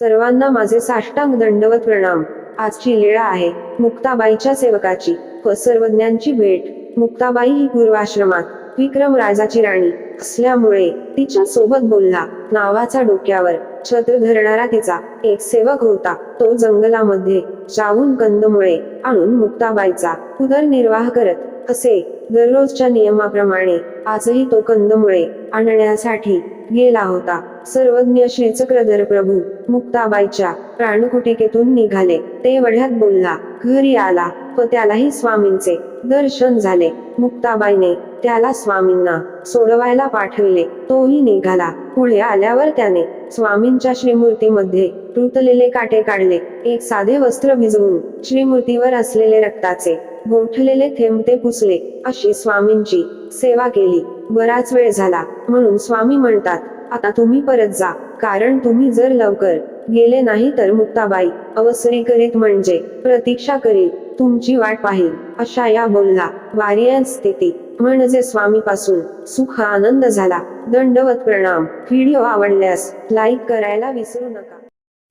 सर्वांना माझे साष्टांग दंडवत प्रणाम. आजची लीळा आहे मुक्ताबाईच्या सेवकाची. व सर्वज्ञांची भेट. मुक्ताबाई ही पूर्वाश्रमात विक्रम राजाची राणी असल्यामुळे तिच्या सोबत बोलला. नावाचा डोक्यावर छत्र धरणारा तिचा एक सेवक होता. तो जंगलामध्ये जाऊन कंदमुळे आणून मुक्ताबाईचा उदरनिर्वाह करत असे दररोजच्या नियमाप्रमाणे आजही तो कंदमुळे आणण्यासाठी गेला होता. सर्वज्ञ श्रीचक्रधर प्रभू मुक्ताबाईच्या प्राणकुटिकेतून निघाले. ते वढ्यात बोलला घरी आला. व त्यालाही स्वामींचे दर्शन झाले. मुक्ताबाईने त्याला स्वामींना सोडवायला पाठविले. तोही निघाला. पुढे आल्यावर त्याने स्वामींच्या श्रीमूर्तीमध्ये रुतलेले काटे काढले. एक साधे वस्त्र भिजवून श्रीमूर्तीवर असलेले रक्ताचे गोठलेले थेंब ते पुसले. अशी स्वामींची सेवा केली. बराच वेळ झाला. म्हणून स्वामी म्हणतात आता तुम्ही परत जा कारण तुम्ही जर लवकर गेले नाही तर मुक्ताबाई अवसरी करीत म्हणजे प्रतीक्षा करील तुमची वाट पाहिल अशा या बोलला. वारियन स्थिती म्हणजे स्वामी पासून सुख आनंद झाला. दंडवत प्रणाम. व्हिडिओ आवडल्यास लाईक करायला विसरू नका.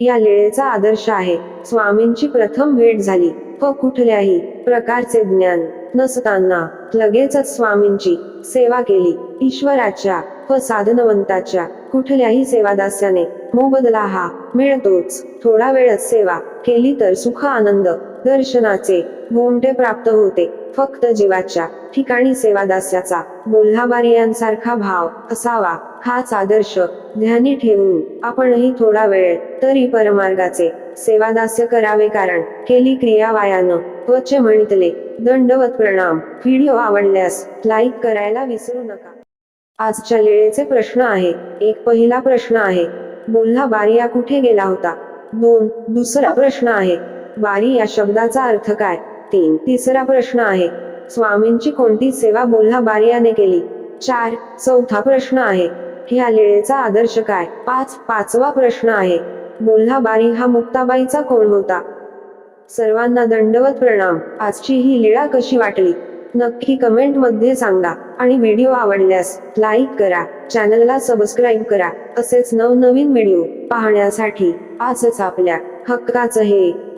या लीळेचा आदर्श आहे. स्वामींची प्रथम भेट झाली. व कुठल्याही प्रकारचे ज्ञान नसताना लगेचच स्वामींची सेवा केली. ईश्वराच्या व साधनवंताच्या कुठल्याही सेवादास्याने मोबदला हा मिळतोच. थोडा वेळच सेवा केली तर सुख आनंद दर्शनाचे गोंडे प्राप्त होते. फक्त जीवाच्या ठिकाणी सेवादास्याचा बोल्हाबारियांसारखा भाव असावा हाच आदर्श ध्यानी ठेवून आपणही थोडा वेळ तरी परमार्गाचे सेवादास्य करावे कारण केली क्रिया वायानं त्वचे म्हणितले दंडवत प्रणाम. व्हिडिओ आवडल्यास लाईक करायला विसरू नका. आजच्या लेळेचे प्रश्न आहे. एक पहिला प्रश्न आहे. बोल्हा बारिया कुठे गेला होता? दोन. दुसरा प्रश्न आहे. बारी या शब्दाचा अर्थ काय? तीन. तिसरा प्रश्न आहे. स्वामींची कोणती सेवा बोल्हा बारियाने केली? चार. चौथा प्रश्न आहे. ह्या लीळेचा आदर्श काय? पाच. पाचवा प्रश्न आहे. बोल्हा बारी हा मुक्ताबाईचा कोण होता. सर्वांना दंडवत प्रणाम. आजची ही लीळा कशी वाटली? नक्की कमेंटमध्ये सांगा. आणि व्हिडिओ आवडल्यास लाईक करा. चॅनलला सबस्क्राईब करा. तसेच नवनवीन व्हिडिओ पाहण्यासाठी आजच आपल्या हक्काचं हे